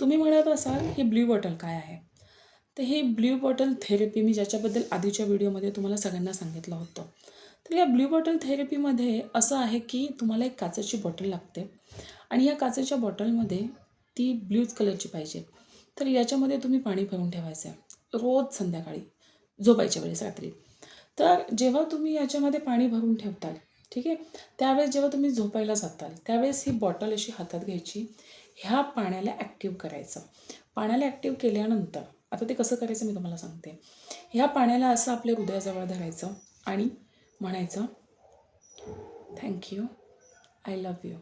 तुम्ही म्हणत असाल हे ब्ल्यू बॉटल काय आहे? तर हे ब्ल्यू बॉटल थेरपी मी ज्याच्याबद्दल आधीच्या व्हिडिओमध्ये तुम्हाला सगळ्यांना सांगितलं होतं. तर या ब्ल्यू बॉटल थेरपीमध्ये असं आहे की तुम्हाला एक काचेची बॉटल लागते आणि या काचेच्या बॉटलमध्ये ती ब्ल्यूज कलरची पाहिजे. तर याच्यामध्ये तुम्ही पाणी भरून ठेवायचं आहे. रोज संध्याकाळी झोपायच्या वेळेस रात्री. तर जेव्हा तुम्ही याच्यामध्ये पाणी भरून ठेवताल ठीक आहे? त्यावेळेस जेव्हा तुम्ही झोपायला जाताल त्यावेळेस ही बॉटल अशी हातात घ्यायची. ह्या पाण्याला ॲक्टिव्ह करायचं. पाण्याला ॲक्टिव्ह केल्यानंतर आता ते कसं करायचं मी तुम्हाला सांगते. ह्या पाण्याला असं आपल्या हृदयाजवळ धरायचं आणि म्हणायचं thank you I love you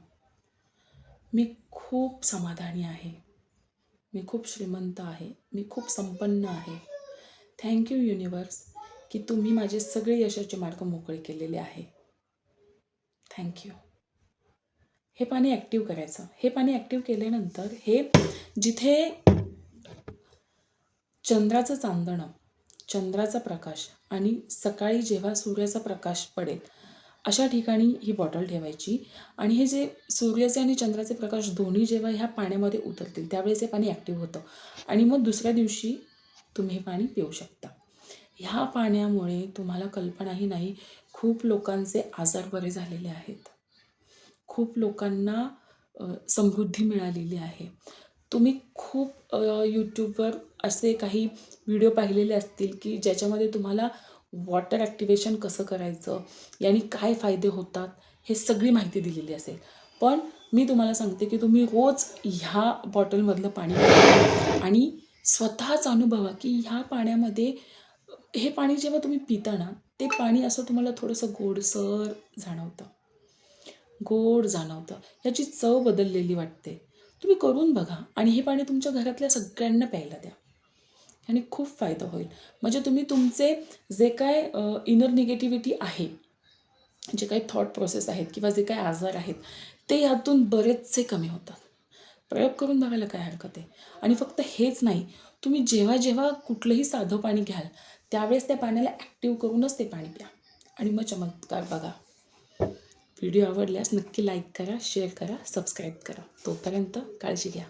मी खूप समाधानी आहे. मी खूप श्रीमंत आहे. मी खूप संपन्न आहे. थँक्यू युनिवर्स की तुम्ही माझे सगळे यशाचे मार्ग मोकळे केलेले आहे. थँक्यू हे पाणी ॲक्टिव्ह करायचं. हे पाणी ॲक्टिव्ह केल्यानंतर हे जिथे चंद्राचं चांदणं चंद्राचा प्रकाश आणि सकाळी जेव्हा सूर्याचा प्रकाश पडेल अशा ठिकाणी ही बॉटल ठेवायची आणि हे जे सूर्याचे आणि चंद्राचे प्रकाश दोन्ही जेव्हा ह्या पाण्यामध्ये उतरतील त्यावेळेस हे पाणी ॲक्टिव्ह होतं. आणि मग दुसऱ्या दिवशी तुम्ही हे पाणी पिऊ शकता. ह्या पाण्यामुळे तुम्हाला कल्पनाही नाही खूप लोकांचे आजार बरे झालेले आहेत. खूप लोकांना समृद्धी मिळालेली आहे. तुम्ही खूप यूट्यूबवर असे काही व्हिडिओ पाहिलेले असतील की ज्याच्यामध्ये तुम्हाला वॉटर ॲक्टिवेशन कसं करायचं याने काय फायदे होतात हे सगळी माहिती दिलेली असेल. पण मी तुम्हाला सांगते की तुम्ही रोज ह्या बॉटलमधलं पाणी आणि स्वतःच अनुभवा की ह्या पाण्यामध्ये हे पाणी जेव्हा तुम्ही पिता ना ते पाणी असं तुम्हाला थोडंसं गोडसर जाणवतं. गोड जाणवतं. ह्याची चव बदललेली वाटते. तुम्ही करून बघा आणि हे पाणी तुमच्या घरातल्या सगळ्यांना प्यायला द्या. आणि खूप फायदा होईल. म्हणजे तुम्ही तुमचे जे काय इनर निगेटिव्हिटी आहे जे काही थॉट प्रोसेस आहेत किंवा जे काही आजार आहेत ते यातून बरेचसे कमी होतात. प्रयोग करून बघायला काय हरकत आहे? आणि फक्त हेच नाही तुम्ही जेव्हा जेव्हा कुठलंही साधं पाणी घ्याल त्यावेळेस त्या पाण्याला ॲक्टिव्ह करूनच ते पाणी प्या. आणि मग चमत्कार बघा. व्हिडिओ आवडल्यास नक्की लाईक करा शेअर करा सबस्क्राईब करा. तोपर्यंत काळजी घ्या.